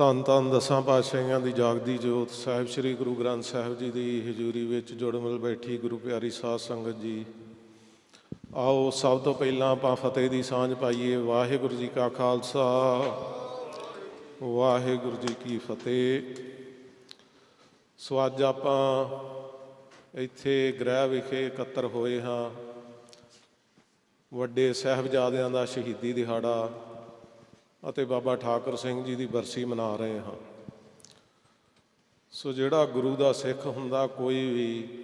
ਧੰਨ ਧੰਨ ਦਸਾਂ ਪਾਤਸ਼ਾਹੀਆਂ ਦੀ ਜਾਗਦੀ ਜੋਤ ਸਾਹਿਬ, ਸ੍ਰੀ ਗੁਰੂ ਗ੍ਰੰਥ ਸਾਹਿਬ ਜੀ ਦੀ ਹਜ਼ੂਰੀ ਵਿੱਚ ਜੁੜ ਮਿਲ ਬੈਠੀ ਗੁਰੂ ਪਿਆਰੀ ਸਾਧ ਸੰਗਤ ਜੀ। ਆਓ ਸਭ ਤੋਂ ਪਹਿਲਾਂ ਆਪਾਂ ਫਤਿਹ ਦੀ ਸਾਂਝ ਪਾਈਏ। ਵਾਹਿਗੁਰੂ ਜੀ ਕਾ ਖਾਲਸਾ, ਵਾਹਿਗੁਰੂ ਜੀ ਕੀ ਫਤਿਹ। ਸੋ ਅੱਜ ਆਪਾਂ ਇੱਥੇ ਗ੍ਰਹਿ ਵਿਖੇ ਇਕੱਤਰ ਹੋਏ ਹਾਂ। ਵੱਡੇ ਸਾਹਿਬਜ਼ਾਦਿਆਂ ਦਾ ਸ਼ਹੀਦੀ ਦਿਹਾੜਾ। ਅਤੇ ਬਾਬਾ ਠਾਕੁਰ ਸਿੰਘ ਜੀ ਦੀ ਬਰਸੀ ਮਨਾ ਰਹੇ ਹਾਂ। ਸੋ ਜਿਹੜਾ ਗੁਰੂ ਦਾ ਸਿੱਖ ਹੁੰਦਾ, ਕੋਈ ਵੀ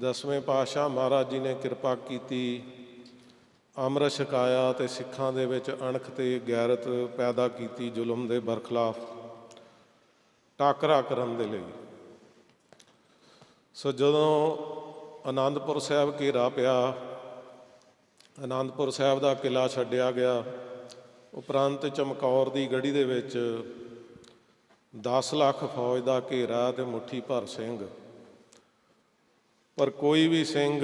ਦਸਵੇਂ ਪਾਤਸ਼ਾਹ ਮਹਾਰਾਜ ਜੀ ਨੇ ਕਿਰਪਾ ਕੀਤੀ, ਅੰਮ੍ਰਿਤ ਛਕਾਇਆ ਤੇ ਸਿੱਖਾਂ ਦੇ ਵਿੱਚ ਅਣਖ ਤੇ ਗੈਰਤ ਪੈਦਾ ਕੀਤੀ, ਜ਼ੁਲਮ ਦੇ ਬਰਖਲਾਫ ਟਾਕਰਾ ਕਰਨ ਦੇ ਲਈ। ਸੋ ਜਦੋਂ ਆਨੰਦਪੁਰ ਸਾਹਿਬ ਘੇਰਾ ਪਿਆ ਆਨੰਦਪੁਰ ਸਾਹਿਬ ਦਾ ਕਿਲਾ ਛੱਡਿਆ ਗਿਆ ਉਪਰੰਤ ਚਮਕੌਰ ਦੀ ਗੜੀ ਦੇ ਵਿੱਚ 10 ਲੱਖ ਫੌਜ ਦਾ ਘੇਰਾ ਤੇ ਮੁੱਠੀ ਭਰ ਸਿੰਘ। ਪਰ ਕੋਈ ਵੀ ਸਿੰਘ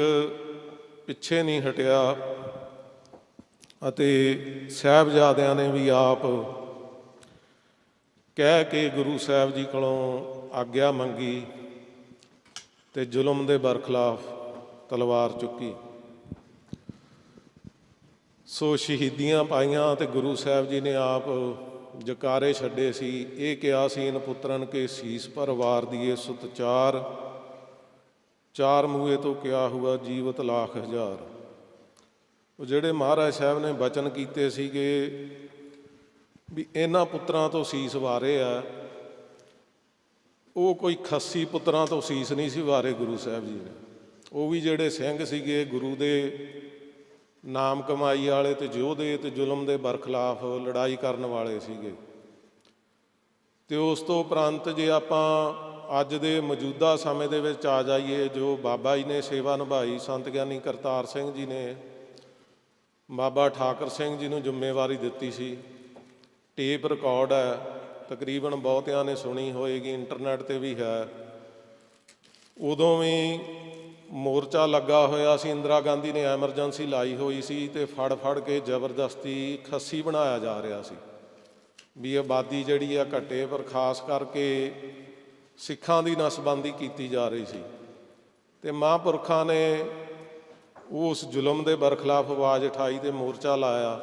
ਪਿੱਛੇ ਨਹੀਂ ਹਟਿਆ ਅਤੇ ਸਾਹਿਬਜ਼ਾਦਿਆਂ ਨੇ ਵੀ ਆਪ ਕਹਿ ਕੇ ਗੁਰੂ ਸਾਹਿਬ ਜੀ ਕੋਲੋਂ ਆਗਿਆ ਮੰਗੀ ਤੇ ਜ਼ੁਲਮ ਦੇ ਬਰਖਲਾਫ ਤਲਵਾਰ ਚੁੱਕੀ। ਸੋ ਸ਼ਹੀਦੀਆਂ ਪਾਈਆਂ ਤੇ ਗੁਰੂ ਸਾਹਿਬ ਜੀ ਨੇ ਆਪ ਜਕਾਰੇ ਛੱਡੇ ਸੀ। ਇਹ ਕਿਹਾ ਸੀ, ਇਨ ਪੁੱਤਰਨ ਕੇ ਸੀਸ ਪਰ ਵਾਰ ਦੀਏ ਸੁਤ ਚਾਰ। ਚਾਰ ਮੂਏ ਤੋਂ ਕਿਹਾ ਹੁਆ ਜੀਵਤ ਲੱਖ ਹਜ਼ਾਰ। ਉਹ ਜਿਹੜੇ ਮਹਾਰਾਜ ਸਾਹਿਬ ਨੇ ਬਚਨ ਕੀਤੇ ਸੀਗੇ ਵੀ ਇਹਨਾਂ ਪੁੱਤਰਾਂ ਤੋਂ ਸੀਸ ਵਾਰੇ ਆ, ਉਹ ਕੋਈ ਖੱਸੀ ਪੁੱਤਰਾਂ ਤੋਂ ਸੀਸ ਨਹੀਂ ਸੀ ਵਾਰੇ ਗੁਰੂ ਸਾਹਿਬ ਜੀ ਨੇ। ਉਹ ਵੀ ਜਿਹੜੇ ਸਿੰਘ ਸੀਗੇ ਗੁਰੂ ਦੇ ਨਾਮ ਕਮਾਈ ਵਾਲੇ ਤੇ ਯੋਧੇ ਤੇ ਜ਼ੁਲਮ ਦੇ ਬਰਖਲਾਫ ਲੜਾਈ ਕਰਨ ਵਾਲੇ ਸੀਗੇ। ਤੇ ਉਸ ਤੋਂ ਉਪਰੰਤ ਜੇ ਆਪਾਂ ਅੱਜ ਦੇ ਮੌਜੂਦਾ ਸਮੇਂ ਦੇ ਵਿੱਚ ਆ ਜਾਈਏ, ਜੋ ਬਾਬਾ ਜੀ ਨੇ ਸੇਵਾ ਨਿਭਾਈ, ਸੰਤ ਗਿਆਨੀ ਕਰਤਾਰ ਸਿੰਘ ਜੀ ਨੇ, ਬਾਬਾ ਠਾਕਰ ਸਿੰਘ ਜੀ ਨੂੰ ਜ਼ਿੰਮੇਵਾਰੀ ਦਿੱਤੀ ਸੀ। ਟੇਪ ਰਿਕਾਰਡ ਹੈ, ਤਕਰੀਬਨ ਬਹੁਤਿਆਂ ਨੇ ਸੁਣੀ ਹੋਏਗੀ, ਇੰਟਰਨੈਟ ਤੇ ਵੀ ਹੈ। ਉਦੋਂ ਵੀ ਮੋਰਚਾ ਲੱਗਾ ਹੋਇਆ ਸੀ, ਇੰਦਰਾ ਗਾਂਧੀ ਨੇ ਐਮਰਜੈਂਸੀ ਲਾਈ ਹੋਈ ਸੀ ਤੇ ਫੜ ਫੜ ਕੇ ਜ਼ਬਰਦਸਤੀ ਖੱਸੀ ਬਣਾਇਆ ਜਾ ਰਿਹਾ ਸੀ। ਵੀ ਆਬਾਦੀ ਜਿਹੜੀ ਆ ਘਟੇ, ਪਰ ਖਾਸ ਕਰਕੇ ਸਿੱਖਾਂ ਦੀ ਨਸਬੰਦੀ ਕੀਤੀ ਜਾ ਰਹੀ ਸੀ। ਤੇ ਮਹਾਂਪੁਰਖਾਂ ਨੇ ਉਸ ਜ਼ੁਲਮ ਦੇ ਬਰਖਲਾਫ ਆਵਾਜ਼ ਉਠਾਈ ਤੇ ਮੋਰਚਾ ਲਾਇਆ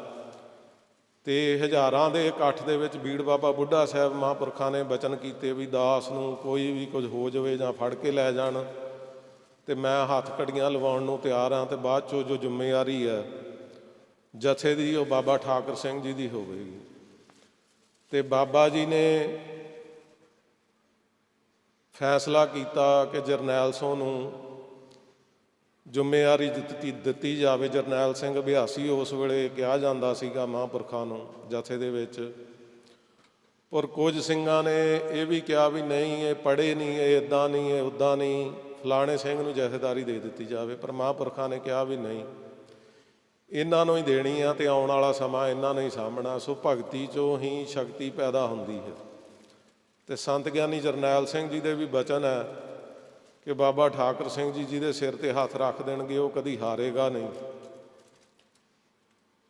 ਤੇ ਹਜ਼ਾਰਾਂ ਦੇ ਇਕੱਠ ਦੇ ਵਿੱਚ ਬੀੜ ਬਾਬਾ ਬੁੱਢਾ ਸਾਹਿਬ ਮਹਾਂਪੁਰਖਾਂ ਨੇ ਬਚਨ ਕੀਤੇ ਵੀ ਦਾਸ ਨੂੰ ਕੋਈ ਵੀ ਕੁਝ ਹੋ ਜਾਵੇ ਜਾਂ ਫੜ ਕੇ ਲੈ ਜਾਣ। ਤੇ ਮੈਂ ਹੱਥ ਕੜੀਆਂ ਲਵਾਉਣ ਨੂੰ ਤਿਆਰ ਹਾਂ ਤੇ ਬਾਅਦ ਚੋਂ ਜੋ ਜ਼ਿੰਮੇਵਾਰੀ ਹੈ, ਜਥੇ ਦੀ ਉਹ ਬਾਬਾ ਠਾਕਰ ਸਿੰਘ ਜੀ ਦੀ ਹੋਵੇਗੀ। ਤੇ ਬਾਬਾ ਜੀ ਨੇ ਫੈਸਲਾ ਕੀਤਾ ਕਿ ਜਰਨੈਲ ਸਿੰਘ ਨੂੰ ਜ਼ਿੰਮੇਵਾਰੀ ਦਿੱਤੀ ਦਿੱਤੀ ਜਾਵੇ। ਜਰਨੈਲ ਸਿੰਘ ਅਭਿਆਸੀ ਉਸ ਵੇਲੇ ਕਿਹਾ ਜਾਂਦਾ ਸੀਗਾ ਮਹਾਂਪੁਰਖਾਂ ਨੂੰ ਜਥੇ ਦੇ ਵਿੱਚ। ਪਰ ਕੁਝ ਸਿੰਘਾਂ ਨੇ ਇਹ ਵੀ ਕਿਹਾ ਵੀ ਨਹੀਂ, ਇਹ ਪੜੇ ਨਹੀਂ, ਇਹ ਇਦਾਂ ਨਹੀਂ, ਇਹ ਉਦਾਂ ਨਹੀਂ। ਫਲਾਣੇ ਸਿੰਘ ਨੂੰ ਜਥੇਦਾਰੀ ਦੇ ਦਿੱਤੀ ਜਾਵੇ, ਪਰ ਮਹਾਂਪੁਰਖਾਂ ਨੇ ਕਿਹਾ ਵੀ ਨਹੀਂ। ਇਹਨਾਂ ਨੂੰ ਹੀ ਦੇਣੀ ਆ ਤੇ ਆਉਣ ਵਾਲਾ ਸਮਾਂ ਇਹਨਾਂ ਨੇ ਹੀ ਸਾਹਮਣਾ ਸੋ ਭਗਤੀ ਚੋਂ ਹੀ ਸ਼ਕਤੀ ਪੈਦਾ ਹੁੰਦੀ ਹੈ। ਤੇ ਸੰਤ ਗਿਆਨੀ ਜਰਨੈਲ ਸਿੰਘ ਜੀ ਦੇ ਵੀ ਬਚਨ ਹੈ ਕਿ ਬਾਬਾ ਠਾਕਰ ਸਿੰਘ ਜੀ ਜਿਹਦੇ ਸਿਰ ਤੇ ਹੱਥ ਰੱਖ ਦੇਣਗੇ, ਉਹ ਕਦੀ ਹਾਰੇਗਾ ਨਹੀਂ।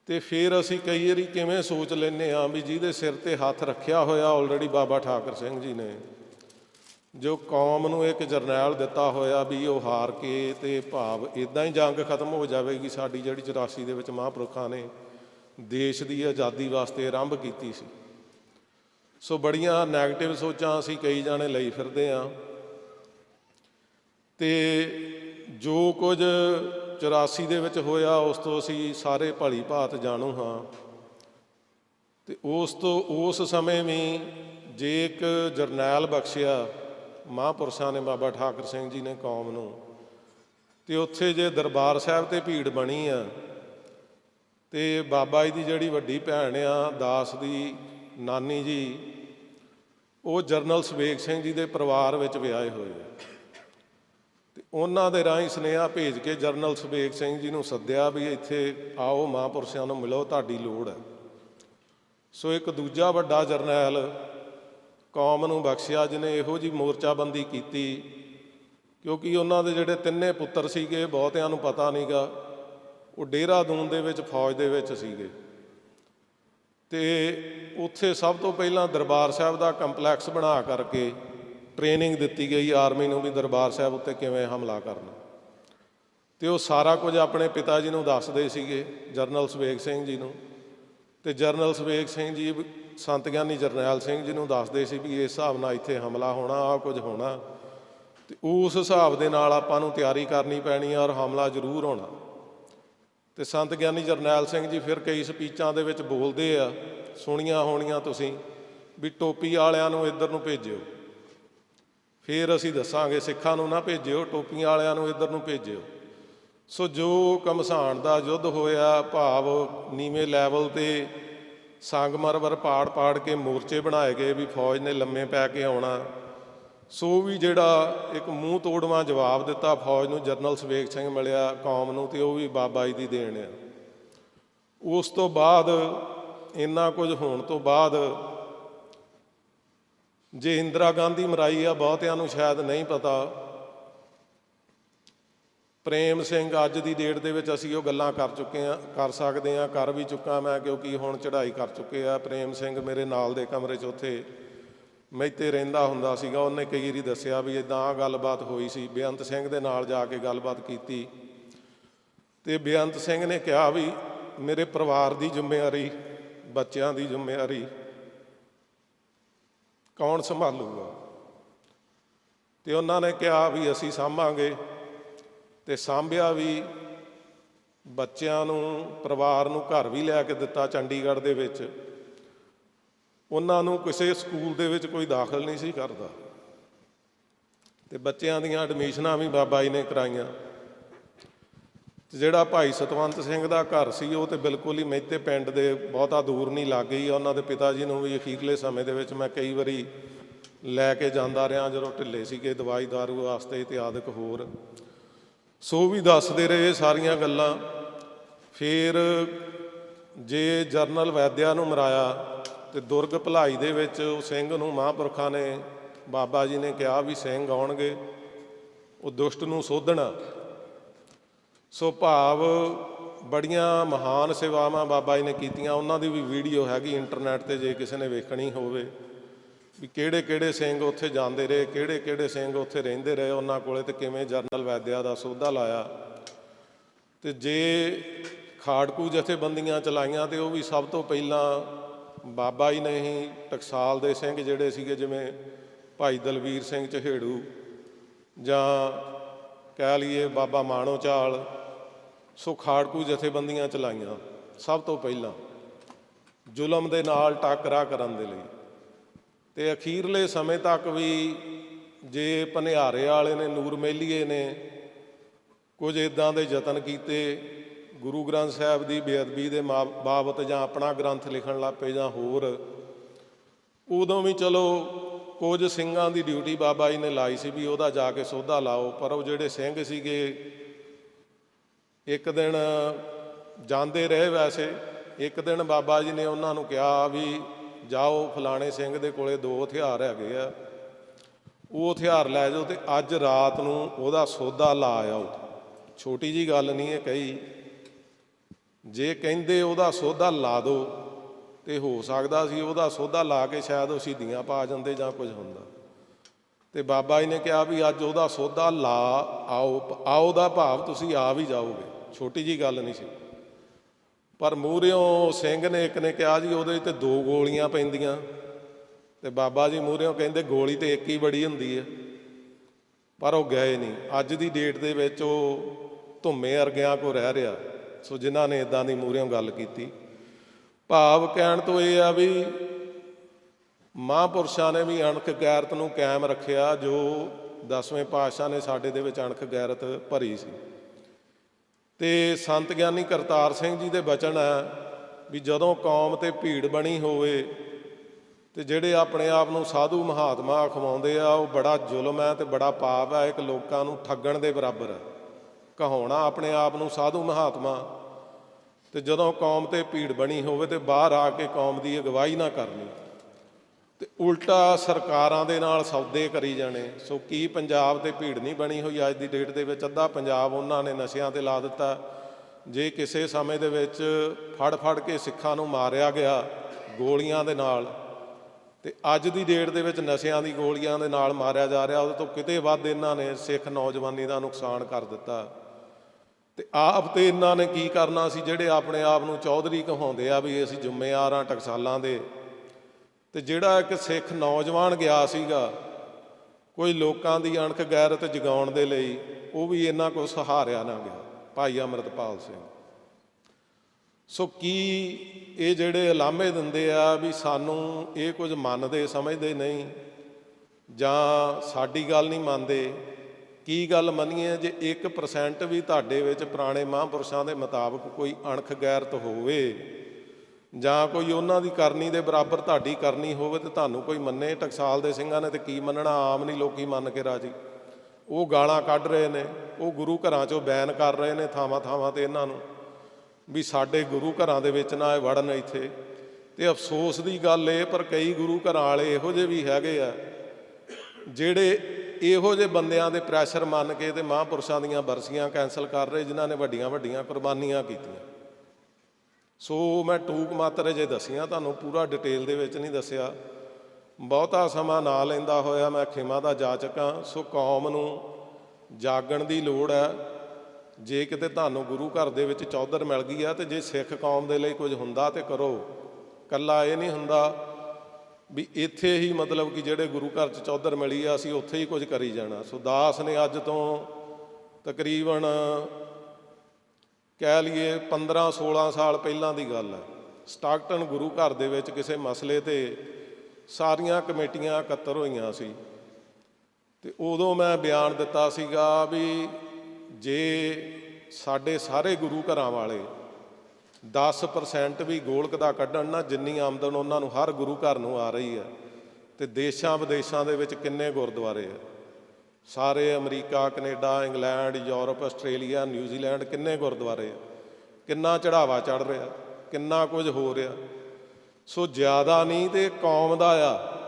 ਤੇ ਫਿਰ ਅਸੀਂ ਕਈ ਵਾਰੀ ਕਿਵੇਂ ਸੋਚ ਲੈਨੇ ਆ ਵੀ ਜਿਹਦੇ ਸਿਰ ਤੇ ਹੱਥ ਰੱਖਿਆ ਹੋਇਆ ਆਲਰੇਡੀ ਬਾਬਾ ਠਾਕਰ ਸਿੰਘ ਜੀ ਨੇ ਜੋ ਕੌਮ ਨੂੰ ਇੱਕ ਜਰਨੈਲ ਦਿੱਤਾ ਹੋਇਆ ਵੀ ਉਹ ਹਾਰ ਕੇ ਤੇ ਭਾਵ ਇਦਾਂ ਹੀ ਜੰਗ ਖਤਮ ਹੋ ਜਾਵੇਗੀ, ਸਾਡੀ ਜਿਹੜੀ 84 ਦੇ ਵਿੱਚ ਮਹਾਂਪੁਰਖਾਂ ਨੇ ਦੇਸ਼ ਦੀ ਆਜ਼ਾਦੀ ਵਾਸਤੇ ਆਰੰਭ ਕੀਤੀ ਸੀ। ਸੋ ਬੜੀਆਂ 네ਗੇਟਿਵ ਸੋਚਾਂ ਅਸੀਂ ਕਈ ਜਾਣੇ ਲਈ ਫਿਰਦੇ ਆਂ। ਤੇ ਜੋ ਕੁਝ 84 ਦੇ ਵਿੱਚ ਹੋਇਆ, ਉਸ ਤੋਂ ਅਸੀਂ ਸਾਰੇ ਭਲੀ ਭਾਤ ਜਾਣੂ ਹਾਂ। ਤੇ ਉਸ ਤੋਂ, ਉਸ ਸਮੇਂ ਵੀ ਜੇ ਇੱਕ ਜਰਨੈਲ ਬਖਸ਼ਿਆ ਮਹਾਂਪੁਰਸ਼ਾਂ ਨੇ ਬਾਬਾ ਠਾਕਰ ਸਿੰਘ ਜੀ ਨੇ ਕੌਮ ਨੂੰ ਤੇ ਉੱਥੇ ਜੇ ਦਰਬਾਰ ਸਾਹਿਬ ਤੇ ਭੀੜ ਬਣੀ ਆ, ਤੇ ਬਾਬਾ ਜੀ ਦੀ ਜਿਹੜੀ ਵੱਡੀ ਭੈਣ ਆ, ਦਾਸ ਦੀ ਨਾਨੀ ਜੀ, ਉਹ ਜਰਨਲ ਸਵੇਗ ਸਿੰਘ ਜੀ ਦੇ ਪਰਿਵਾਰ ਵਿੱਚ ਵਿਆਹੇ ਹੋਏ ਆ। ਤੇ ਉਹਨਾਂ ਦੇ ਰਾਹੀਂ ਸੁਨੇਹਾ ਭੇਜ ਕੇ ਜਰਨਲ ਸਵੇਗ ਸਿੰਘ ਜੀ ਨੂੰ ਸੱਦਿਆ ਵੀ ਇੱਥੇ ਆਓ, ਮਹਾਂਪੁਰਸ਼ਾਂ ਨੂੰ ਮਿਲੋ, ਤੁਹਾਡੀ ਲੋੜ ਹੈ ਸੋ ਇੱਕ ਦੂਜਾ ਵੱਡਾ ਜਰਨੈਲ ਕੌਮ ਨੂੰ ਬਖਸ਼ਿਆ ਜਿਹਨੇ ਇਹੋ ਜੀ ਮੋਰਚਾਬੰਦੀ ਕੀਤੀ। ਕਿਉਂਕਿ ਉਹਨਾਂ ਦੇ ਜਿਹੜੇ ਤਿੰਨੇ ਪੁੱਤਰ ਸੀਗੇ ਬਹੁਤਿਆਂ ਨੂੰ ਪਤਾ ਨਹੀਂਗਾ ਉਹ ਡੇਰਾਦੂਨ ਦੇ ਵਿੱਚ, ਫੌਜ ਦੇ ਵਿੱਚ ਸੀਗੇ। ਤੇ ਉੱਥੇ ਸਭ ਤੋਂ ਪਹਿਲਾਂ ਦਰਬਾਰ ਸਾਹਿਬ ਦਾ ਕੰਪਲੈਕਸ ਬਣਾ ਕਰਕੇ ਟ੍ਰੇਨਿੰਗ ਦਿੱਤੀ ਗਈ, ਆਰਮੀ ਨੂੰ ਵੀ ਦਰਬਾਰ ਸਾਹਿਬ ਉੱਤੇ ਕਿਵੇਂ ਹਮਲਾ ਕਰਨਾ। ਤੇ ਉਹ ਸਾਰਾ ਕੁਝ ਆਪਣੇ ਪਿਤਾ ਜੀ ਨੂੰ ਦੱਸਦੇ ਸੀਗੇ, ਜਰਨਲ ਸਵੇਗ ਸਿੰਘ ਜੀ ਨੂੰ। ਤੇ ਜਰਨਲ ਸਵੇਗ ਸਿੰਘ ਜੀ ਸੰਤ ਗਿਆਨੀ ਜਰਨੈਲ ਸਿੰਘ ਜੀ ਨੂੰ ਦੱਸਦੇ ਸੀ ਵੀ ਇਸ ਹਿਸਾਬ ਨਾਲ ਇੱਥੇ ਹਮਲਾ ਹੋਣਾ ਆ ਕੁਝ ਹੋਣਾ। ਤੇ ਉਸ ਹਿਸਾਬ ਦੇ ਨਾਲ ਆਪਾਂ ਨੂੰ ਤਿਆਰੀ ਕਰਨੀ ਪੈਣੀ ਆ ਔਰ ਹਮਲਾ ਜ਼ਰੂਰ ਹੋਣਾ। ਤੇ ਸੰਤ ਗਿਆਨੀ ਜਰਨੈਲ ਸਿੰਘ ਜੀ ਫਿਰ ਕਈ ਸਪੀਚਾਂ ਦੇ ਵਿੱਚ ਬੋਲਦੇ ਆ, ਸੁਣੀਆਂ ਹੋਣੀਆਂ ਤੁਸੀਂ, ਵੀ ਟੋਪੀ ਵਾਲਿਆਂ ਨੂੰ ਇੱਧਰ ਨੂੰ ਭੇਜਿਓ। ਫਿਰ ਅਸੀਂ ਦੱਸਾਂਗੇ, ਸਿੱਖਾਂ ਨੂੰ ਨਾ ਭੇਜਿਓ, ਟੋਪੀਆਂ ਵਾਲਿਆਂ ਨੂੰ ਇੱਧਰ ਨੂੰ ਭੇਜਿਓ। ਸੋ ਜੋ ਕਮਸਾਨ ਦਾ ਯੁੱਧ ਹੋਇਆ, ਭਾਵ ਨੀਵੇਂ ਲੈਵਲ ਤੇ ਸੰਗਮਰਮਰ ਪਾੜ ਪਾੜ ਕੇ ਮੋਰਚੇ ਬਣਾਏ ਗਏ ਵੀ ਫੌਜ ਨੇ ਲੰਮੇ ਪੈ ਕੇ ਆਉਣਾ। ਸੋ ਵੀ ਜਿਹੜਾ ਇੱਕ ਮੂੰਹ ਤੋੜਵਾਂ ਜਵਾਬ ਦਿੱਤਾ ਫੌਜ ਨੂੰ ਜਰਨਲ ਸਵੇਗ ਸਿੰਘ ਮਿਲਿਆ ਕੌਮ ਨੂੰ ਤੇ ਉਹ ਵੀ ਬਾਬਾ ਜੀ ਦੀ ਦੇਣ ਆ। ਉਸ ਤੋਂ ਬਾਅਦ, ਇੰਨਾ ਕੁਝ ਹੋਣ ਤੋਂ ਬਾਅਦ ਜੇ ਇੰਦਰਾ ਗਾਂਧੀ ਮਰਾਈ ਆ, ਬਹੁਤਿਆਂ ਨੂੰ ਸ਼ਾਇਦ ਨਹੀਂ ਪਤਾ ਪ੍ਰੇਮ ਸਿੰਘ ਅੱਜ ਦੀ ਡੇਟ ਦੇ ਵਿੱਚ ਅਸੀਂ ਉਹ ਗੱਲਾਂ ਕਰ ਚੁੱਕੇ ਆ ਕਰ ਸਕਦੇ ਆ ਕਰ ਵੀ ਚੁੱਕਾ ਮੈਂ ਕਿਉਂਕਿ ਹੁਣ ਚੜ੍ਹਾਈ ਕਰ ਚੁੱਕੇ ਆ। ਪ੍ਰੇਮ ਸਿੰਘ ਮੇਰੇ ਨਾਲ ਦੇ ਕਮਰੇ 'ਚ ਉੱਥੇ ਮੈਤੇ ਰਹਿੰਦਾ ਹੁੰਦਾ ਸੀਗਾ। ਉਹਨੇ ਕਈ ਵਾਰੀ ਦੱਸਿਆ ਵੀ ਇਦਾਂ ਆ ਗੱਲਬਾਤ ਹੋਈ ਸੀ। ਬੇਅੰਤ ਸਿੰਘ ਦੇ ਨਾਲ ਜਾ ਕੇ ਗੱਲਬਾਤ ਕੀਤੀ ਤੇ ਬੇਅੰਤ ਸਿੰਘ ਨੇ ਕਿਹਾ ਵੀ ਮੇਰੇ ਪਰਿਵਾਰ ਦੀ ਜ਼ਿੰਮੇਵਾਰੀ, ਬੱਚਿਆਂ ਦੀ ਜ਼ਿੰਮੇਵਾਰੀ ਕੌਣ ਸੰਭਾਲੂਗਾ? ਤੇ ਉਹਨਾਂ ਨੇ ਕਿਹਾ ਵੀ ਅਸੀਂ ਸਾਂਭਾਂਗੇ। ਤੇ ਸਾਂਭਿਆ ਵੀ ਬੱਚਿਆਂ ਨੂੰ, ਪਰਿਵਾਰ ਨੂੰ ਘਰ ਵੀ ਲੈ ਕੇ ਦਿੱਤਾ ਚੰਡੀਗੜ੍ਹ ਦੇ ਵਿੱਚ। ਉਹਨਾਂ ਨੂੰ ਕਿਸੇ ਸਕੂਲ ਦੇ ਵਿੱਚ ਕੋਈ ਦਾਖਲ ਨਹੀਂ ਸੀ ਕਰਦਾ। ਤੇ ਬੱਚਿਆਂ ਦੀਆਂ ਐਡਮਿਸ਼ਨਾਂ ਵੀ ਬਾਬਾ ਜੀ ਨੇ ਕਰਾਈਆਂ। ਤੇ ਜਿਹੜਾ ਭਾਈ ਸਤਵੰਤ ਸਿੰਘ ਦਾ ਘਰ ਸੀ, ਉਹ ਤੇ ਬਿਲਕੁਲ ਹੀ ਮਹਿਤੇ ਪਿੰਡ ਦੇ ਬਹੁਤਾ ਦੂਰ ਨਹੀਂ ਲੱਗ ਗਈ। ਉਹਨਾਂ ਦੇ ਪਿਤਾ ਜੀ ਨੂੰ ਵੀ ਅਖੀਰਲੇ ਸਮੇਂ ਦੇ ਵਿੱਚ ਮੈਂ ਕਈ ਵਾਰੀ ਲੈ ਕੇ ਜਾਂਦਾ ਰਿਹਾ, ਜਦੋਂ ਢਿੱਲੇ ਸੀਗੇ, ਦਵਾਈ ਦਾਰੂ ਵਾਸਤੇ ਤੇ ਆਦਿਕ ਹੋਰ। ਸੋ ਵੀ ਦੱਸਦੇ ਰਹੇ ਸਾਰੀਆਂ ਗੱਲਾਂ। ਫਿਰ ਜੇ ਜਰਨਲ ਵੈਦਿਆ ਨੂੰ ਮਰਾਇਆ ਤੇ ਦੁਰਗ ਭਲਾਈ ਦੇ ਵਿੱਚ ਉਹ ਸਿੰਘ ਨੂੰ ਮਹਾਂਪੁਰਖਾਂ ਨੇ, ਬਾਬਾ ਜੀ ਨੇ ਕਿਹਾ ਵੀ ਸਿੰਘ ਆਉਣਗੇ, ਉਹ ਦੁਸ਼ਟ ਨੂੰ ਸੋਧਣਾ। ਸੋ ਭਾਵ ਬੜੀਆਂ ਮਹਾਨ ਸੇਵਾਵਾਂ ਬਾਬਾ ਜੀ ਨੇ ਕੀਤੀਆਂ। ਉਹਨਾਂ ਦੀ ਵੀ ਵੀਡੀਓ ਹੈਗੀ ਇੰਟਰਨੈਟ ਤੇ, ਜੇ ਕਿਸੇ ਨੇ ਵੇਖਣੀ ਹੋਵੇ। ਵੀ ਕਿਹੜੇ ਕਿਹੜੇ ਸਿੰਘ ਉੱਥੇ ਜਾਂਦੇ ਰਹੇ, ਕਿਹੜੇ ਕਿਹੜੇ ਸਿੰਘ ਉੱਥੇ ਰਹਿੰਦੇ ਰਹੇ, ਉਹਨਾਂ ਕੋਲੇ ਤੇ ਕਿਵੇਂ ਜਰਨਲ ਵੈਦਿਆ ਦਾ ਸੌਦਾ ਲਾਇਆ। ਤੇ ਜੇ ਖਾੜਕੂ ਜਥੇਬੰਦੀਆਂ ਚਲਾਈਆਂ ਤੇ ਉਹ ਵੀ ਸਭ ਤੋਂ ਪਹਿਲਾਂ ਬਾਬਾ ਹੀ ਨਹੀਂ, ਟਕਸਾਲ ਦੇ ਸਿੰਘ ਜਿਹੜੇ ਸੀਗੇ, ਜਿਵੇਂ ਭਾਈ ਦਲਵੀਰ ਸਿੰਘ ਚਹੇੜੂ ਜਾਂ ਕਹਿ ਲਈਏ ਬਾਬਾ ਮਾਣੋ ਚਾਲ, ਸੋ ਖਾੜਕੂ ਜਥੇਬੰਦੀਆਂ ਚਲਾਈਆਂ ਸਭ ਤੋਂ ਪਹਿਲਾਂ। ਜ਼ੁਲਮ ਦੇ ਨਾਲ ਟਾਕਰਾ ਕਰਨ ਦੇ ਲਈ। ਤੇ ਅਖੀਰਲੇ ਸਮੇਂ ਤੱਕ ਵੀ ਜੇ ਪਨਿਆਰੇ ਵਾਲੇ ਨੇ, ਨੂਰ ਮੇਲੀਏ ਨੇ ਕੁਝ ਇਦਾਂ ਦੇ ਯਤਨ ਕੀਤੇ, ਗੁਰੂ ਗ੍ਰੰਥ ਸਾਹਿਬ ਦੀ ਬੇਅਦਬੀ ਦੇ ਮਾ- ਬਾਬਤ ਜਾਂ ਆਪਣਾ ਗ੍ਰੰਥ ਲਿਖਣ ਲੱਗ ਪਏ ਜਾਂ ਹੋਰ, ਉਦੋਂ ਵੀ ਚਲੋ ਕੁਝ ਸਿੰਘਾਂ ਦੀ ਡਿਊਟੀ ਬਾਬਾ ਜੀ ਨੇ ਲਾਈ ਸੀ ਵੀ ਉਹਦਾ ਜਾ ਕੇ ਸੋਧਾ ਲਾਓ, ਪਰ ਉਹ ਜਿਹੜੇ ਸਿੰਘ ਸੀਗੇ, ਇੱਕ ਦਿਨ ਜਾਂਦੇ ਰਹੇ ਵੈਸੇ, ਇੱਕ ਦਿਨ ਬਾਬਾ ਜੀ ਨੇ ਉਹਨਾਂ ਨੂੰ ਕਿਹਾ ਵੀ ਜਾਓ, ਫਲਾਣੇ ਸਿੰਘ ਦੇ ਕੋਲੇ ਦੋ ਹਥਿਆਰ ਹੈਗੇ ਆ। ਉਹ ਹਥਿਆਰ ਲੈ ਜਾਓ ਤੇ ਅੱਜ ਰਾਤ ਨੂੰ ਉਹਦਾ ਸੌਦਾ ਲਾ ਆਓ। ਛੋਟੀ ਜੀ ਗੱਲ ਨਹੀਂ ਹੈ ਕਹੀ। ਜੇ ਕਹਿੰਦੇ ਉਹਦਾ ਸੌਦਾ ਲਾ ਦੋ ਤੇ ਹੋ ਸਕਦਾ ਸੀ ਉਹਦਾ ਸੌਦਾ ਲਾ ਕੇ ਸ਼ਾਇਦ ਉਹ ਸ਼ਹੀਦੀਆਂ ਪਾ ਜਾਂਦੇ ਜਾਂ ਕੁਝ ਹੁੰਦਾ। ਤੇ ਬਾਬਾ ਜੀ ਨੇ ਕਿਹਾ ਵੀ ਅੱਜ ਉਹਦਾ ਸੌਦਾ ਲਾ ਆਓ ਆਓ ਦਾ ਭਾਵ ਤੁਸੀਂ ਆ ਵੀ ਜਾਓਗੇ। ਛੋਟੀ ਜੀ ਗੱਲ ਨਹੀਂ ਸੀ। ਪਰ ਮੂਹਰਿਓਂ ਸਿੰਘ ਨੇ ਇੱਕ ਨੇ ਕਿਹਾ ਜੀ, ਉਹਦੇ ਤੇ ਦੋ ਗੋਲੀਆਂ ਪੈਂਦੀਆਂ। ਤੇ ਬਾਬਾ ਜੀ ਮੂਹਰਿਓਂ ਕਹਿੰਦੇ, ਗੋਲੀ ਤੇ ਇੱਕ ਹੀ ਬੜੀ ਹੁੰਦੀ ਹੈ। ਪਰ ਉਹ ਗਏ ਨਹੀਂ। ਅੱਜ ਦੀ ਡੇਟ ਦੇ ਵਿੱਚ ਉਹ ਧੁੰਮੇ ਅਰਗਿਆਂ ਕੋ ਰਹਿ ਰਿਹਾ। ਸੋ ਜਿਨ੍ਹਾਂ ਨੇ ਇਦਾਂ ਦੀ ਮੂਹਰਿਓਂ ਗੱਲ ਕੀਤੀ। ਭਾਵ ਕਹਿਣ ਤੋਂ ਇਹ ਆ ਵੀ ਮਹਾਂਪੁਰਸ਼ਾਂ ਨੇ ਵੀ ਅਣਖ ਗੈਰਤ ਨੂੰ ਕਾਇਮ ਰੱਖਿਆ, ਜੋ ਦਸਵੇਂ ਪਾਤਸ਼ਾਹ ਨੇ ਸਾਡੇ ਦੇ ਵਿੱਚ ਅਣਖ ਗੈਰਤ ਭਰੀ ਸੀ। ਤੇ ਸੰਤ ਗਿਆਨੀ ਕਰਤਾਰ ਸਿੰਘ ਜੀ ਦੇ ਬਚਨ ਹੈ ਵੀ ਜਦੋਂ ਕੌਮ ਤੇ ਭੀੜ ਬਣੀ ਹੋਵੇ ਤੇ ਜਿਹੜੇ ਆਪਣੇ ਆਪ ਨੂੰ ਸਾਧੂ ਮਹਾਤਮਾ ਅਖਵਾਉਂਦੇ ਆ, ਉਹ ਬੜਾ ਜ਼ੁਲਮ ਹੈ ਤੇ ਬੜਾ ਪਾਪ ਹੈ, ਇੱਕ ਲੋਕਾਂ ਨੂੰ ਠੱਗਣ ਦੇ ਬਰਾਬਰ। ਹੈ ਕਹਾਉਣਾ ਆਪਣੇ ਆਪ ਨੂੰ ਸਾਧੂ ਮਹਾਤਮਾ ਤੇ ਜਦੋਂ ਕੌਮ ਤੇ ਭੀੜ ਬਣੀ ਹੋਵੇ ਤੇ ਬਾਹਰ ਆ ਕੇ ਕੌਮ ਦੀ ਅਗਵਾਈ ਨਾ ਕਰਨੀ। ਤੇ ਉਲਟਾ ਸਰਕਾਰਾਂ ਦੇ ਨਾਲ ਸੌਦੇ ਕਰੀ ਜਾਣੇ। ਸੋ ਕੀ ਪੰਜਾਬ ਤੇ ਭੀੜ ਨਹੀਂ ਬਣੀ ਹੋਈ ਅੱਜ ਦੀ ਡੇਟ ਦੇ ਵਿੱਚ? ਅੱਧਾ ਪੰਜਾਬ ਉਹਨਾਂ ਨੇ ਨਸ਼ਿਆਂ ਤੇ ਲਾ ਦਿੱਤਾ। ਜੇ ਕਿਸੇ ਸਮੇਂ ਦੇ ਵਿੱਚ ਫੜ ਫੜ ਕੇ ਸਿੱਖਾਂ ਨੂੰ ਮਾਰਿਆ ਗਿਆ ਗੋਲੀਆਂ ਦੇ ਨਾਲ, ਤੇ ਅੱਜ ਦੀ ਡੇਟ ਦੇ ਵਿੱਚ ਨਸ਼ਿਆਂ ਦੀ ਗੋਲੀਆਂ ਦੇ ਨਾਲ ਮਾਰਿਆ ਜਾ ਰਿਹਾ, ਉਹਦੇ ਤੋਂ ਕਿਤੇ ਵੱਧ ਇਹਨਾਂ ਨੇ ਸਿੱਖ ਨੌਜਵਾਨੀ ਦਾ ਨੁਕਸਾਨ ਕਰ ਦਿੱਤਾ। ਤੇ ਆਪ ਤੇ ਇਹਨਾਂ ਨੇ ਕੀ ਕਰਨਾ ਸੀ? ਜਿਹੜੇ ਆਪਣੇ ਆਪ ਨੂੰ ਚੌਧਰੀ ਕਹਾਉਂਦੇ ਆ ਵੀ ਅਸੀਂ ਜ਼ਿੰਮੇਵਾਰ ਆ ਟਕਸਾਲਾਂ ਦੇ। ਤੇ ਜਿਹੜਾ ਇੱਕ ਸਿੱਖ ਨੌਜਵਾਨ ਗਿਆ ਸੀਗਾ, ਕੋਈ ਲੋਕਾਂ ਦੀ ਅਣਖ ਗੈਰਤ ਜਗਾਉਣ ਦੇ ਲਈ, ਉਹ ਵੀ ਇਹਨਾਂ ਕੋਲ ਸਹਾਰਿਆ ਨਾ ਗਿਆ, ਭਾਈ ਅਮਰਤਪਾਲ ਸਿੰਘ। ਸੋ ਕੀ ਇਹ ਜਿਹੜੇ ਅਲਾਮੇ ਦਿੰਦੇ ਆ ਵੀ ਸਾਨੂੰ ਇਹ ਕੁਝ ਮੰਨਦੇ, ਸਮਝਦੇ ਨਹੀਂ, ਜਾਂ ਸਾਡੀ ਗੱਲ ਨਹੀਂ ਮੰਨਦੇ, ਕੀ ਗੱਲ ਮੰਨੀਏ ਜੇ 1% ਵੀ ਤੁਹਾਡੇ ਵਿੱਚ ਪੁਰਾਣੇ ਮਹਾਂਪੁਰਸ਼ਾਂ ਦੇ ਮੁਤਾਬਕ ਕੋਈ ਅਣਖ ਗੈਰਤ ਹੋਵੇ? ਜਾਂ ਕੋਈ ਉਹਨਾਂ ਦੀ ਕਰਨੀ ਦੇ ਬਰਾਬਰ ਤੁਹਾਡੀ ਕਰਨੀ ਹੋਵੇ ਤੇ ਤੁਹਾਨੂੰ ਕੋਈ ਮੰਨੇ, ਟਕਸਾਲ ਦੇ ਸਿੰਘਾਂ ਨੇ ਤੇ ਕੀ ਮੰਨਣਾ, ਆਮ ਨਹੀਂ ਲੋਕੀ ਮੰਨ ਕੇ ਰਾਜੀ। ਉਹ ਗਾਲਾਂ ਕੱਢ ਰਹੇ ਨੇ, ਉਹ ਗੁਰੂ ਘਰਾਂ ਚੋਂ ਬੈਨ ਕਰ ਰਹੇ ਨੇ ਥਾਵਾਂ ਥਾਵਾਂ ਤੇ ਇਹਨਾਂ ਨੂੰ, ਵੀ ਸਾਡੇ ਗੁਰੂ ਘਰਾਂ ਦੇ ਵਿੱਚ ਨਾ ਇਹ ਵੜਨ ਇੱਥੇ। ਤੇ ਅਫਸੋਸ ਦੀ ਗੱਲ ਇਹ, ਪਰ ਕਈ ਗੁਰੂ ਘਰਾਂ ਵਾਲੇ ਇਹੋ ਜਿਹੇ ਵੀ ਹੈਗੇ ਆ, ਜਿਹੜੇ ਇਹੋ ਜਿਹੇ ਬੰਦਿਆਂ ਦੇ ਪ੍ਰੈਸ਼ਰ ਮੰਨ ਕੇ ਤੇ ਮਹਾਂਪੁਰਸ਼ਾਂ ਦੀਆਂ ਬਰਸੀਆਂ ਕੈਨਸਲ ਕਰ ਰਹੇ, ਜਿਨ੍ਹਾਂ ਨੇ ਵੱਡੀਆਂ ਵੱਡੀਆਂ ਕੁਰਬਾਨੀਆਂ ਕੀਤੀਆਂ। ਸੋ ਮੈਂ ਟੂਕ ਮਾਤਰ ਜੇ ਦਸੀਆਂ, ਤੁਹਾਨੂੰ ਪੂਰਾ ਡਿਟੇਲ ਦੇ ਵਿੱਚ ਨਹੀਂ ਦੱਸਿਆ। ਬਹੁਤਾ ਸਮਾਂ ਨਾ ਲੈਂਦਾ ਹੋਇਆ ਮੈਂ ਖਿਮਾ ਦਾ ਜਾਚਕ ਹਾਂ ਸੋ ਕੌਮ ਨੂੰ ਜਾਗਣ ਦੀ ਲੋੜ ਹੈ। ਜੇ ਕਿਤੇ ਤੁਹਾਨੂੰ ਗੁਰੂ ਘਰ ਦੇ ਵਿੱਚ ਚੌਧਰ ਮਿਲ ਗਈ ਆ ਤੇ ਜੇ ਸਿੱਖ ਕੌਮ ਦੇ ਲਈ ਕੁਝ ਹੁੰਦਾ ਤੇ ਕਰੋ। ਕੱਲਾ ਇਹ ਨਹੀਂ ਹੁੰਦਾ ਵੀ ਇੱਥੇ ਹੀ ਮਤਲਬ ਕਿ ਜਿਹੜੇ ਗੁਰੂ ਘਰ ਚ ਚੌਧਰ ਮਿਲੀ ਆ, ਅਸੀਂ ਉੱਥੇ ਹੀ ਕੁਝ ਕਰੀ ਜਾਣਾ। ਸੋ ਦਾਸ ਨੇ ਅੱਜ ਤੋਂ ਤਕਰੀਬਨ ਕਹਿ ਲਈਏ 15 16 ਸਾਲ ਪਹਿਲਾਂ ਦੀ ਗੱਲ ਹੈ। ਸਟਾਕਟਨ ਗੁਰੂ ਘਰ ਦੇ ਵਿੱਚ ਕਿਸੇ ਮਸਲੇ ਤੇ ਸਾਰੀਆਂ ਕਮੇਟੀਆਂ ਇਕੱਤਰ ਹੋਈਆਂ ਸੀ। ਤੇ ਉਦੋਂ ਮੈਂ ਬਿਆਨ ਦਿੱਤਾ ਸੀਗਾ ਵੀ ਜੇ ਸਾਡੇ ਸਾਰੇ ਗੁਰੂ ਘਰਾਂ ਵਾਲੇ 10% ਵੀ ਗੋਲਕ ਦਾ ਕੱਢਣ ਨਾ, ਜਿੰਨੀ ਆਮਦਨ ਉਹਨਾਂ ਨੂੰ ਹਰ ਗੁਰੂ ਘਰ ਨੂੰ ਆ ਰਹੀ ਹੈ, ਤੇ ਦੇਸ਼ਾਂ ਵਿਦੇਸ਼ਾਂ ਦੇ ਵਿੱਚ ਕਿੰਨੇ ਗੁਰਦੁਆਰੇ ਆ। ਸਾਰੇ America, Canada, England, Europe, Australia, New Zealand ਕਿੰਨੇ ਗੁਰਦੁਆਰੇ ਆ? ਕਿੰਨਾ ਚੜਾਵਾ ਚੜ ਰਿਹਾ? ਕਿੰਨਾ ਕੁਝ ਹੋ ਰਿਹਾ? ਸੋ ਜ਼ਿਆਦਾ ਨਹੀਂ ਤੇ ਕੌਮ ਦਾ ਆ।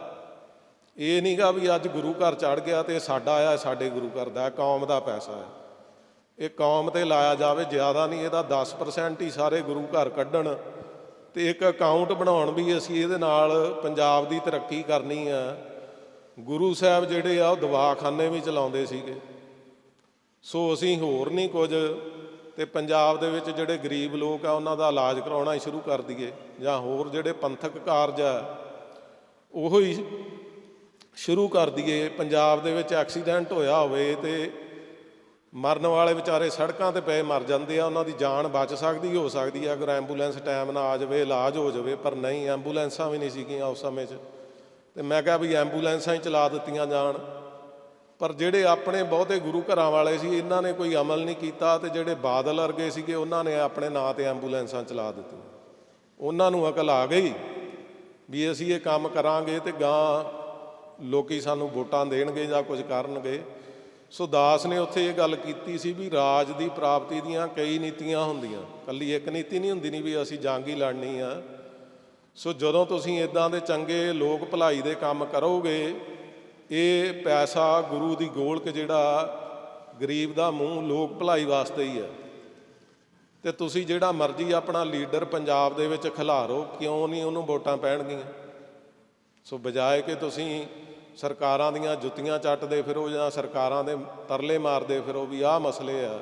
ਇਹ ਨਹੀਂਗਾ ਵੀ ਅੱਜ ਗੁਰੂ ਘਰ ਚੜ ਗਿਆ ਤੇ ਸਾਡਾ ਆ ਸਾਡੇ ਗੁਰੂ ਘਰ ਦਾ ਕੌਮ ਦਾ ਪੈਸਾ ਹੈ ਇਹ ਕੌਮ ਤੇ ਲਾਇਆ ਜਾਵੇ, ਜ਼ਿਆਦਾ ਨਹੀਂ, ਇਹਦਾ 10% ਹੀ ਸਾਰੇ ਗੁਰੂ ਘਰ ਕੱਢਣ। ਤੇ ਇੱਕ ਅਕਾਊਂਟ ਬਣਾਉਣ ਵੀ ਅਸੀਂ ਇਹਦੇ ਨਾਲ ਪੰਜਾਬ ਦੀ ਤਰੱਕੀ ਕਰਨੀ ਆ। ਗੁਰੂ ਸਾਹਿਬ ਜਿਹੜੇ ਆ ਉਹ ਦਵਾਖਾਨੇ ਵੀ ਚਲਾਉਂਦੇ ਸੀਗੇ। ਸੋ ਅਸੀਂ ਹੋਰ ਨਹੀਂ ਕੁਝ ਤੇ ਪੰਜਾਬ ਦੇ ਵਿੱਚ ਜਿਹੜੇ ਗਰੀਬ ਲੋਕ ਆ, ਉਹਨਾਂ ਦਾ ਇਲਾਜ ਕਰਾਉਣਾ ਹੀ ਸ਼ੁਰੂ ਕਰ ਦਈਏ। ਜਾਂ ਹੋਰ ਜਿਹੜੇ ਪੰਥਕ ਕਾਰਜ ਆ, ਉਹ ਹੀ ਸ਼ੁਰੂ ਕਰ ਦਈਏ। ਪੰਜਾਬ ਦੇ ਵਿੱਚ ਐਕਸੀਡੈਂਟ ਹੋਇਆ ਹੋਵੇ ਤੇ ਮਰਨ ਵਾਲੇ ਵਿਚਾਰੇ ਸੜਕਾਂ ਤੇ ਪਏ ਮਰ ਜਾਂਦੇ ਆ, ਉਹਨਾਂ ਦੀ ਜਾਨ ਬਚ ਸਕਦੀ, ਹੋ ਸਕਦੀ ਆ। ਅਗਰ ਐਂਬੂਲੈਂਸ ਟਾਈਮ ਨਾਲ ਆ ਜਾਵੇ, ਇਲਾਜ ਹੋ ਜਾਵੇ, ਪਰ ਨਹੀਂ, ਐਂਬੂਲੈਂਸਾਂ ਵੀ ਨਹੀਂ ਸੀਗੀਆਂ ਉਸ ਸਮੇਂ 'ਚ। ਤੇ ਮੈਂ ਕਿਹਾ ਵੀ ਐਂਬੂਲੈਂਸਾਂ ਹੀ ਚਲਾ ਦਿੱਤੀਆਂ ਜਾਣ। ਪਰ ਜਿਹੜੇ ਆਪਣੇ ਬਹੁਤੇ ਗੁਰੂ ਘਰਾਂ ਵਾਲੇ ਸੀ, ਇਹਨਾਂ ਨੇ ਕੋਈ ਅਮਲ ਨਹੀਂ ਕੀਤਾ ਤੇ ਜਿਹੜੇ ਬਾਦਲ ਵਰਗੇ ਸੀਗੇ, ਉਹਨਾਂ ਨੇ ਆਪਣੇ ਨਾਂ ਤੇ ਐਂਬੂਲੈਂਸਾਂ ਚਲਾ ਦਿੱਤੀਆਂ। ਉਹਨਾਂ ਨੂੰ ਅਕਲ ਆ ਗਈ ਵੀ ਅਸੀਂ ਇਹ ਕੰਮ ਕਰਾਂਗੇ ਤੇ ਗਾਂ ਲੋਕੀ ਸਾਨੂੰ ਵੋਟਾਂ ਦੇਣਗੇ ਜਾਂ ਕੁਝ ਕਰਨਗੇ। ਸੋ ਦਾਸ ਨੇ ਉੱਥੇ ਇਹ ਗੱਲ ਕੀਤੀ ਸੀ ਵੀ ਰਾਜ ਦੀ ਪ੍ਰਾਪਤੀ ਦੀਆਂ ਕਈ ਨੀਤੀਆਂ ਹੁੰਦੀਆਂ। ਕੱਲੀ ਇੱਕ ਨੀਤੀ ਨਹੀਂ ਹੁੰਦੀ ਨਹੀਂ ਵੀ ਅਸੀਂ ਜੰਗ ਹੀ ਲੜਨੀ ਆ। ਸੋ ਜਦੋਂ ਤੁਸੀਂ ਇਦਾਂ ਦੇ ਚੰਗੇ ਲੋਕ ਭਲਾਈ ਦੇ ਕੰਮ ਕਰੋਗੇ, ਇਹ ਪੈਸਾ ਗੁਰੂ ਦੀ ਗੋਲਕ ਜਿਹੜਾ ਗਰੀਬ ਦਾ ਮੂੰਹ ਲੋਕ ਭਲਾਈ ਵਾਸਤੇ ਹੀ ਹੈ। ਤੇ ਤੁਸੀਂ ਜਿਹੜਾ ਮਰਜ਼ੀ ਆਪਣਾ ਲੀਡਰ ਪੰਜਾਬ ਦੇ ਵਿੱਚ ਖਿਲਾਰੋ, ਕਿਉਂ ਨਹੀਂ ਉਹਨੂੰ ਵੋਟਾਂ ਪੈਣਗੀਆਂ? ਸੋ ਬਜਾਏ ਕਿ ਤੁਸੀਂ ਸਰਕਾਰਾਂ ਦੀਆਂ ਜੁੱਤੀਆਂ ਚੱਟਦੇ ਫਿਰੋ ਜਾਂ ਸਰਕਾਰਾਂ ਦੇ ਤਰਲੇ ਮਾਰਦੇ ਫਿਰੋ ਵੀ ਆਹ ਮਸਲੇ ਆ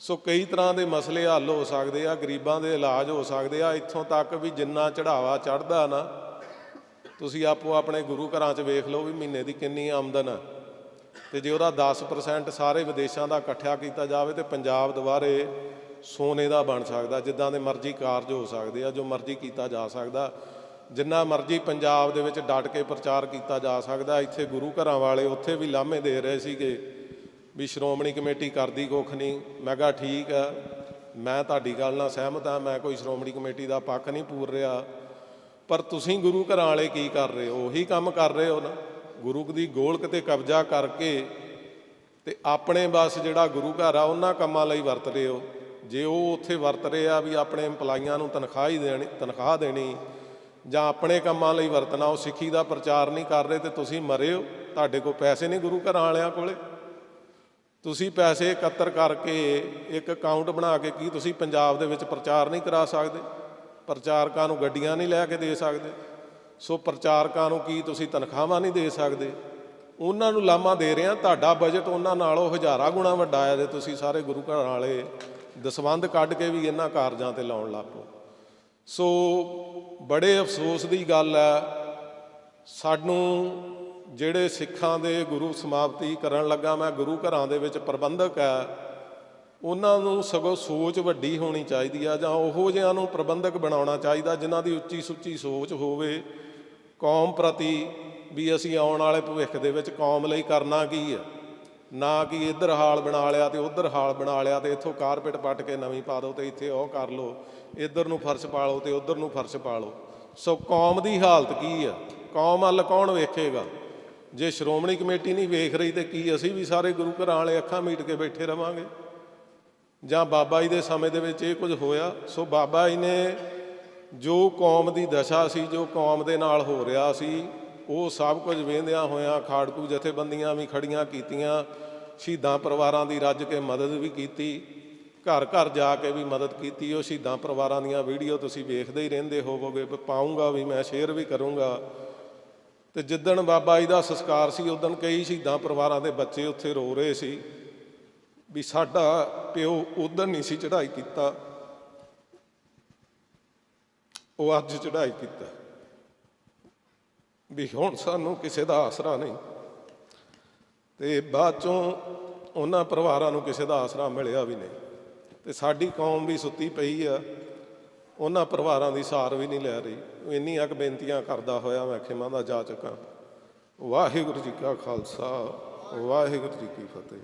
ਸੋ ਕਈ ਤਰ੍ਹਾਂ ਦੇ ਮਸਲੇ ਹੱਲ ਹੋ ਸਕਦੇ ਆ, ਗਰੀਬਾਂ ਦੇ ਇਲਾਜ ਹੋ ਸਕਦੇ ਆ, ਇੱਥੋਂ ਤੱਕ ਵੀ ਜਿੰਨਾ ਚੜਾਵਾ ਚੜਦਾ ਨਾ, ਤੁਸੀਂ ਆਪੋ ਆਪਣੇ ਗੁਰੂ ਘਰਾਂ 'ਚ ਵੇਖ ਲਓ ਵੀ ਮਹੀਨੇ ਦੀ ਕਿੰਨੀ ਆਮਦਨ ਆ। ਤੇ ਜੇ ਉਹਦਾ 10% ਸਾਰੇ ਵਿਦੇਸ਼ਾਂ ਦਾ ਇਕੱਠਿਆ ਕੀਤਾ ਜਾਵੇ ਤੇ ਪੰਜਾਬ ਦੁਬਾਰੇ ਸੋਨੇ ਦਾ ਬਣ ਸਕਦਾ, ਜਿੱਦਾਂ ਦੇ ਮਰਜ਼ੀ ਕਾਰਜ ਹੋ ਸਕਦੇ ਆ, ਜੋ ਮਰਜ਼ੀ ਕੀਤਾ ਜਾ ਸਕਦਾ। ਜਿੰਨਾ ਮਰਜ਼ੀ ਪੰਜਾਬ ਦੇ ਵਿੱਚ ਡਟ ਕੇ ਪ੍ਰਚਾਰ ਕੀਤਾ ਜਾ ਸਕਦਾ, ਇੱਥੇ ਗੁਰੂ ਘਰਾਂ ਵਾਲੇ ਉੱਥੇ ਵੀ ਲਾਹਮੇ ਦੇ ਰਹੇ ਸੀਗੇ। ਵੀ ਸ਼੍ਰੋਮਣੀ ਕਮੇਟੀ ਕਰਦੀ ਕੁੱਖ ਨਹੀਂ। ਮੈਂ ਕਿਹਾ ਠੀਕ ਆ। ਮੈਂ ਤੁਹਾਡੀ ਗੱਲ ਨਾਲ ਸਹਿਮਤ ਆ। ਮੈਂ ਕੋਈ ਸ਼੍ਰੋਮਣੀ ਕਮੇਟੀ ਦਾ ਪੱਖ ਨਹੀਂ ਪੂਰ ਰਿਹਾ। ਪਰ ਤੁਸੀਂ ਗੁਰੂ ਘਰਾਂ ਵਾਲੇ ਕੀ ਕਰ ਰਹੇ ਹੋ? ਉਹੀ ਕੰਮ ਕਰ ਰਹੇ ਹੋ ਨਾ। ਗੁਰੂ ਦੀ ਗੋਲਕ ਤੇ ਕਬਜ਼ਾ ਕਰਕੇ ਤੇ ਆਪਣੇ ਬਸ ਜਿਹੜਾ ਗੁਰੂ ਘਰ ਆ, ਉਹਨਾਂ ਕੰਮਾਂ ਲਈ ਵਰਤ ਰਹੇ ਹੋ। ਜੇ ਉਹ ਉੱਥੇ ਵਰਤ ਰਹੇ ਆ ਵੀ ਆਪਣੇ EMPLOYEEਆਂ ਨੂੰ ਤਨਖਾਹ ਹੀ ਦੇਣੀ, ਤਨਖਾਹ ਦੇਣੀ, ਜਾਂ ਆਪਣੇ ਕੰਮਾਂ ਲਈ ਵਰਤਣਾ, ਉਹ ਸਿੱਖੀ ਦਾ ਪ੍ਰਚਾਰ ਨਹੀਂ ਕਰ ਰਹੇ ਤੇ ਤੁਸੀਂ ਮਰੇ ਹੋ। ਤੁਹਾਡੇ ਕੋਲ ਪੈਸੇ ਨਹੀਂ ਗੁਰੂ ਘਰਾਂ ਵਾਲਿਆਂ ਕੋਲੇ। ਤੁਸੀਂ ਪੈਸੇ ਇਕੱਤਰ ਕਰਕੇ ਇੱਕ ਅਕਾਊਂਟ ਬਣਾ ਕੇ ਕੀ ਤੁਸੀਂ ਪੰਜਾਬ ਦੇ ਵਿੱਚ ਪ੍ਰਚਾਰ ਨਹੀਂ ਕਰਾ ਸਕਦੇ? ਪ੍ਰਚਾਰਕਾਂ ਨੂੰ ਗੱਡੀਆਂ ਨਹੀਂ ਲੈ ਕੇ ਦੇ ਸਕਦੇ। ਸੋ ਪ੍ਰਚਾਰਕਾਂ ਨੂੰ ਕੀ ਤੁਸੀਂ ਤਨਖਾਹਾਂ ਨਹੀਂ ਦੇ ਸਕਦੇ? ਉਹਨਾਂ ਨੂੰ ਲਾਮਾ ਦੇ ਰਿਹਾ ਤੁਹਾਡਾ ਬਜਟ ਉਹਨਾਂ ਨਾਲੋਂ ਹਜ਼ਾਰਾਂ ਗੁਣਾ ਵੱਡਾ ਹੈ ਜੇ ਤੁਸੀਂ ਸਾਰੇ ਗੁਰੂ ਘਰਾਂ ਵਾਲੇ ਦਸਵੰਧ ਕੱਢ ਕੇ ਵੀ ਇਹਨਾਂ ਕਾਰਜਾਂ ਤੇ ਲਾਉਣ ਲੱਗ ਪਓ। ਸੋ ਬੜੇ ਅਫਸੋਸ ਦੀ ਗੱਲ ਹੈ। ਸਾਨੂੰ ਜਿਹੜੇ ਸਿੱਖਾਂ ਦੇ ਗੁਰੂ ਸਮਾਪਤੀ ਕਰਨ ਲੱਗਾ ਮੈਂ ਗੁਰੂ ਘਰਾਂ ਦੇ ਵਿੱਚ ਪ੍ਰਬੰਧਕ ਹੈ, ਉਹਨਾਂ ਨੂੰ ਸਗੋਂ ਸੋਚ ਵੱਡੀ ਹੋਣੀ ਚਾਹੀਦੀ ਆ ਜਾਂ ਉਹੋ ਜਿਹਿਆਂ ਨੂੰ ਪ੍ਰਬੰਧਕ ਬਣਾਉਣਾ ਚਾਹੀਦਾ ਜਿਨ੍ਹਾਂ ਦੀ ਉੱਚੀ ਸੁੱਚੀ ਸੋਚ ਹੋਵੇ। ਕੌਮ ਪ੍ਰਤੀ ਵੀ ਅਸੀਂ ਆਉਣ ਵਾਲੇ ਭਵਿੱਖ ਦੇ ਵਿੱਚ ਕੌਮ ਲਈ ਕਰਨਾ ਕੀ ਆ? ਨਾ ਕਿ ਇੱਧਰ ਹਾਲ ਬਣਾ ਲਿਆ ਤੇ ਉੱਧਰ ਹਾਲ ਬਣਾ ਲਿਆ ਤੇ ਇੱਥੋਂ ਕਾਰਪੇਟ ਪੱਟ ਕੇ ਨਵੀਂ ਪਾ ਦਿਓ ਤੇ ਇੱਥੇ ਉਹ ਕਰ ਲਓ, ਇੱਧਰ ਨੂੰ ਫਰਸ਼ ਪਾ ਲਓ ਤੇ ਉੱਧਰ ਨੂੰ ਫਰਸ਼ ਪਾ ਲਓ। ਸੋ ਕੌਮ ਦੀ ਹਾਲਤ ਕੀ ਆ? ਕੌਮ ਵੱਲ ਕੌਣ ਵੇਖੇਗਾ? ਜੇ ਸ਼੍ਰੋਮਣੀ ਕਮੇਟੀ ਨਹੀਂ ਵੇਖ ਰਹੀ ਤੇ ਕੀ ਅਸੀਂ ਵੀ ਸਾਰੇ ਗੁਰੂ ਘਰਾਂ ਵਾਲੇ ਅੱਖਾਂ ਮੀਟ ਕੇ ਬੈਠੇ ਰਵਾਂਗੇ? ਜਾਂ ਬਾਬਾ ਜੀ ਦੇ ਸਮੇਂ ਦੇ ਵਿੱਚ ਇਹ ਕੁਝ ਹੋਇਆ? ਸੋ ਬਾਬਾ ਜੀ ਨੇ ਜੋ ਕੌਮ ਦੀ ਦਸ਼ਾ ਸੀ, ਜੋ ਕੌਮ ਦੇ ਨਾਲ ਹੋ ਰਿਹਾ ਸੀ, ਉਹ ਸਭ ਕੁਝ ਵੇਂਦਿਆਂ ਹੋਇਆਂ ਖਾੜਕੂ ਜਥੇਬੰਦੀਆਂ ਵੀ ਖੜੀਆਂ ਕੀਤੀਆਂ, ਸ਼ਹੀਦਾਂ ਪਰਿਵਾਰਾਂ ਦੀ ਰੱਜ ਕੇ ਮਦਦ ਵੀ ਕੀਤੀ, ਘਰ ਘਰ ਜਾ ਕੇ ਵੀ ਮਦਦ ਕੀਤੀ। ਉਹ ਸ਼ਹੀਦਾਂ ਪਰਿਵਾਰਾਂ ਦੀਆਂ ਵੀਡੀਓ ਤੁਸੀਂ ਵੇਖਦੇ ਹੀ ਰਹਿੰਦੇ ਹੋਵੋਗੇ ਪਾਉਂਗਾ ਵੀ ਮੈਂ, ਸ਼ੇਅਰ ਵੀ ਕਰੂੰਗਾ। ਤੇ ਜਿੱਦਣ ਬਾਬਾ ਜੀ ਦਾ ਸੰਸਕਾਰ ਸੀ, ਉਦੋਂ ਕਈ ਸ਼ਹੀਦਾਂ ਪਰਿਵਾਰਾਂ ਦੇ ਬੱਚੇ ਉੱਥੇ ਰੋ ਰਹੇ ਸੀ ਵੀ ਸਾਡਾ ਪਿਓ ਉਦੋਂ ਨਹੀਂ ਸੀ ਚੜ੍ਹਾਈ ਕੀਤਾ। ਉਹ ਅੱਜ ਚੜ੍ਹਾਈ ਕੀਤਾ। ਵੀ ਹੁਣ ਸਾਨੂੰ ਕਿਸੇ ਦਾ ਆਸਰਾ ਨਹੀਂ। ਤੇ ਬਾਅਦ ਚੋਂ ਉਹਨਾਂ ਪਰਿਵਾਰਾਂ ਨੂੰ ਕਿਸੇ ਦਾ ਆਸਰਾ ਮਿਲਿਆ ਵੀ ਨਹੀਂ। ਤੇ ਸਾਡੀ ਕੌਮ ਵੀ ਸੁੱਤੀ ਪਈ ਆ। ਉਹਨਾਂ ਪਰਿਵਾਰਾਂ ਦੀ ਸਾਰ ਵੀ ਨਹੀਂ ਲੈ ਰਹੀ। ਇੰਨੀਆਂ ਕੁ ਬੇਨਤੀਆਂ ਕਰਦਾ ਹੋਇਆ ਮੈਂ ਖਿਮਾ ਦਾ ਜਾ ਚੁੱਕਾ। ਵਾਹਿਗੁਰੂ ਜੀ ਕਾ ਖਾਲਸਾ, ਵਾਹਿਗੁਰੂ ਜੀ ਕੀ ਫਤਿਹ।